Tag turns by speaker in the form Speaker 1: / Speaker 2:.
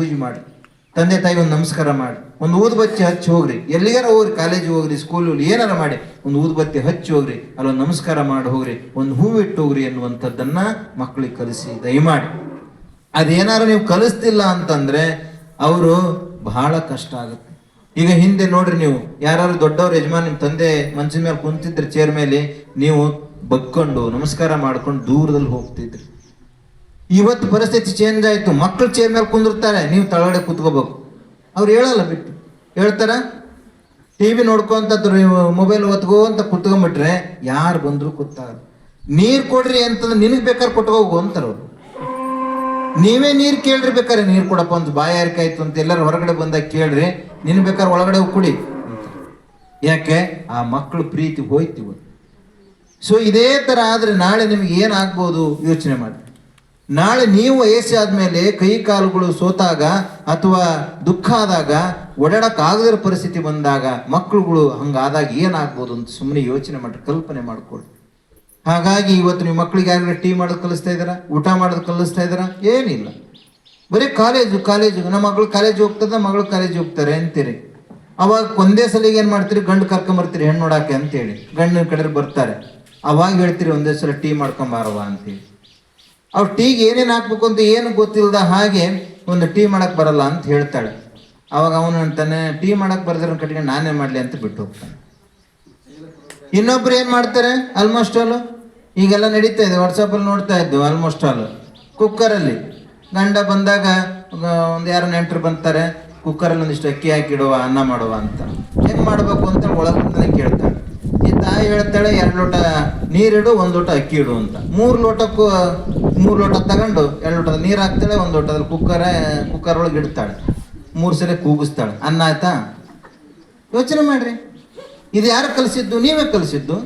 Speaker 1: ಪೂಜೆ ಮಾಡಿ. ತಂದೆ ತಾಯಿ ಒಂದು ನಮಸ್ಕಾರ ಮಾಡಿ. ಒಂದು ಊದುಬತ್ತಿ ಹಚ್ಚಿ ಹೋಗ್ರಿ. ಎಲ್ಲಿಗಾರ ಹೋಗ್ರಿ ಕಾಲೇಜಿಗೆ ಹೋಗ್ರಿ ಸ್ಕೂಲ್ ಏನಾರ ಮಾಡಿ. ಒಂದು ಊದುಬತ್ತಿ ಹಚ್ಚಿ ಹೋಗ್ರಿ, ಅಲ್ಲೊಂದು ನಮಸ್ಕಾರ ಮಾಡಿ ಹೋಗ್ರಿ, ಒಂದು ಹೂವು ಇಟ್ಟು ಹೋಗ್ರಿ ಅನ್ನುವಂಥದ್ದನ್ನ ಮಕ್ಕಳಿಗೆ ಕಲಿಸಿ ದಯಮಾಡಿ. ಅದೇನಾರು ನೀವು ಕಲಿಸ್ತಿಲ್ಲ ಅಂತಂದ್ರೆ ಅವರು ಬಹಳ ಕಷ್ಟ ಆಗುತ್ತೆ. ಈಗ ಹಿಂದೆ ನೋಡ್ರಿ ನೀವು ಯಾರು ದೊಡ್ಡವ್ರ ಯಜಮಾನ್ ನಿಮ್ಮ ತಂದೆ ಮನ್ಸಿನ ಮೇಲೆ ಕುಂತಿದ್ರೆ ಚೇರ್ ಮೇಲೆ, ನೀವು ಬಗ್ಕೊಂಡು ನಮಸ್ಕಾರ ಮಾಡ್ಕೊಂಡು ದೂರದಲ್ಲಿ ಹೋಗ್ತಿದ್ರಿ. ಇವತ್ತು ಪರಿಸ್ಥಿತಿ ಚೇಂಜ್ ಆಯಿತು ಮಕ್ಕಳು ಚೇರ್ ಮೇಲೆ ಕುಂದಿರ್ತಾರೆ, ನೀವು ತಳಗಡೆ ಕೂತ್ಕೋಬೇಕು. ಅವ್ರು ಹೇಳಲ್ಲ ಬಿಟ್ಟು. ಹೇಳ್ತಾರ? ಟಿ ವಿ ನೋಡ್ಕೊಂತ ಮೊಬೈಲ್ ಒತ್ಕೋ ಅಂತ ಕುತ್ಕೊಂಡ್ಬಿಟ್ರೆ ಯಾರು ಬಂದ್ರು ಕೂತಾರ ನೀರು ಕೊಡ್ರಿ ಅಂತಂದ್ರೆ ನಿನಗೆ ಬೇಕಾದ್ರೆ ಕೊಟ್ಕೋಗು ಅಂತಾರವ್ರು ನೀವೇ ನೀರು ಕೇಳ್ರಿ ಬೇಕಾರೆ ನೀರು ಕೊಡಪ್ಪ ಅಂತ ಬಾಯಾರಿಕೆ ಆಯ್ತು ಅಂತ ಎಲ್ಲರೂ ಹೊರಗಡೆ ಬಂದಾಗ ಕೇಳ್ರಿ ನಿನ್ ಬೇಕಾದ್ರೆ ಒಳಗಡೆ ಕುಡಿ ಯಾಕೆ? ಆ ಮಕ್ಕಳು ಪ್ರೀತಿ ಹೋಯ್ತಿವ ಸೊ ಇದೇ ತರ ಆದ್ರೆ ನಾಳೆ ನಿಮ್ಗೆ ಏನಾಗ್ಬೋದು ಯೋಚನೆ ಮಾಡಿ. ನಾಳೆ ನೀವು ವಯಸ್ಸಾದ ಮೇಲೆ ಕೈ ಕಾಲುಗಳು ಸೋತಾಗ ಅಥವಾ ದುಃಖ ಆದಾಗ ಓಡಾಡಕ್ ಪರಿಸ್ಥಿತಿ ಬಂದಾಗ ಮಕ್ಕಳುಗಳು ಹಂಗಾದಾಗ ಏನಾಗ್ಬೋದು ಅಂತ ಸುಮ್ಮನೆ ಯೋಚನೆ ಮಾಡಿ, ಕಲ್ಪನೆ ಮಾಡ್ಕೊಳ್ಳಿ. ಹಾಗಾಗಿ ಇವತ್ತು ನೀವು ಮಕ್ಕಳಿಗೆ ಯಾರು ಟೀ ಮಾಡೋದು ಕಲಿಸ್ತಾ ಇದ್ದೀರಾ? ಊಟ ಮಾಡೋದು ಕಲಿಸ್ತಾ ಇದ್ದೀರಾ? ಏನಿಲ್ಲ. ಬರೀ ಕಾಲೇಜು ಕಾಲೇಜು. ನಮ್ಮ ಮಗಳು ಕಾಲೇಜ್ ಹೋಗ್ತದ, ಮಗಳು ಕಾಲೇಜ್ ಹೋಗ್ತಾರೆ ಅಂತೀರಿ. ಅವಾಗ ಒಂದೇ ಸಲಿಗೆ ಏನು ಮಾಡ್ತೀರಿ? ಗಂಡು ಕರ್ಕೊಂಬರ್ತೀರಿ ಹೆಣ್ಣು ನೋಡಾಕೆ ಅಂತೇಳಿ ಗಂಡಿನ ಕಡೆ ಬರ್ತಾರೆ. ಅವಾಗ ಹೇಳ್ತೀರಿ, ಒಂದೇ ಸಲ ಟೀ ಮಾಡ್ಕೊಂಬಾರವ ಅಂತೇಳಿ ಅವ್ರು ಟೀಗೆ ಏನೇನು ಹಾಕ್ಬೇಕು ಅಂತ ಏನು ಗೊತ್ತಿಲ್ಲದ ಹಾಗೆ ಒಂದು ಟೀ ಮಾಡಕ್ ಬರಲ್ಲ ಅಂತ ಹೇಳ್ತಾಳೆ. ಅವಾಗ ಅವನು ಅಂತಾನೆ ಟೀ ಮಾಡಕ್ ಬರ್ದಿರೋ ಕಟ್ಟಿಗೆ ನಾನೇ ಮಾಡ್ಲಿ ಅಂತ ಬಿಟ್ಟು ಹೋಗ್ತಾನೆ. ಇನ್ನೊಬ್ರು ಏನು ಮಾಡ್ತಾರೆ? ಆಲ್ಮೋಸ್ಟ್ ಆಲು ಈಗೆಲ್ಲ ನಡೀತಾ ಇದೆ. ವಾಟ್ಸಪ್ ಅಲ್ಲಿ ನೋಡ್ತಾ ಇದ್ದು ಆಲ್ಮೋಸ್ಟ್ ಆಲ್ ಕುಕ್ಕರ್ ಅಲ್ಲಿ. ಗಂಡ ಬಂದಾಗ ಒಂದು ಯಾರು ನೆಂಟರು ಬಂತಾರೆ ಕುಕ್ಕರ್ ಅಲ್ಲಿ ಒಂದಿಷ್ಟು ಅಕ್ಕಿ ಹಾಕಿಡುವ, ಅನ್ನ ಮಾಡುವ ಅಂತ. ಹೆಂಗೆ ಮಾಡಬೇಕು ಅಂತ ಒಳಗೆ ಕೇಳ್ತಾಳೆ. ತಾಯಿ ಹೇಳ್ತಾಳೆ, ಎರಡು ಲೋಟ ನೀರಿಡು ಒಂದು ಲೋಟ ಅಕ್ಕಿ ಇಡು ಅಂತ. ಮೂರು ಲೋಟಕ್ಕೂ, ಮೂರು ಲೋಟ ತಗೊಂಡು ಎರಡು ಲೋಟದ ನೀರು ಹಾಕ್ತಾಳೆ, ಒಂದು ಲೋಟದಲ್ಲಿ ಕುಕ್ಕರ್ ಕುಕ್ಕರ್ ಒಳಗೆ ಇಡ್ತಾಳೆ. ಮೂರು ಸರಿ ಕೂಗಿಸ್ತಾಳೆ. ಅನ್ನ ಆಯ್ತಾ ಯೋಚನೆ ಮಾಡ್ರಿ. ಇದು ಯಾರು ಕಲಿಸಿದ್ದು? ನೀವೇ ಕಲಿಸಿದ್ದು?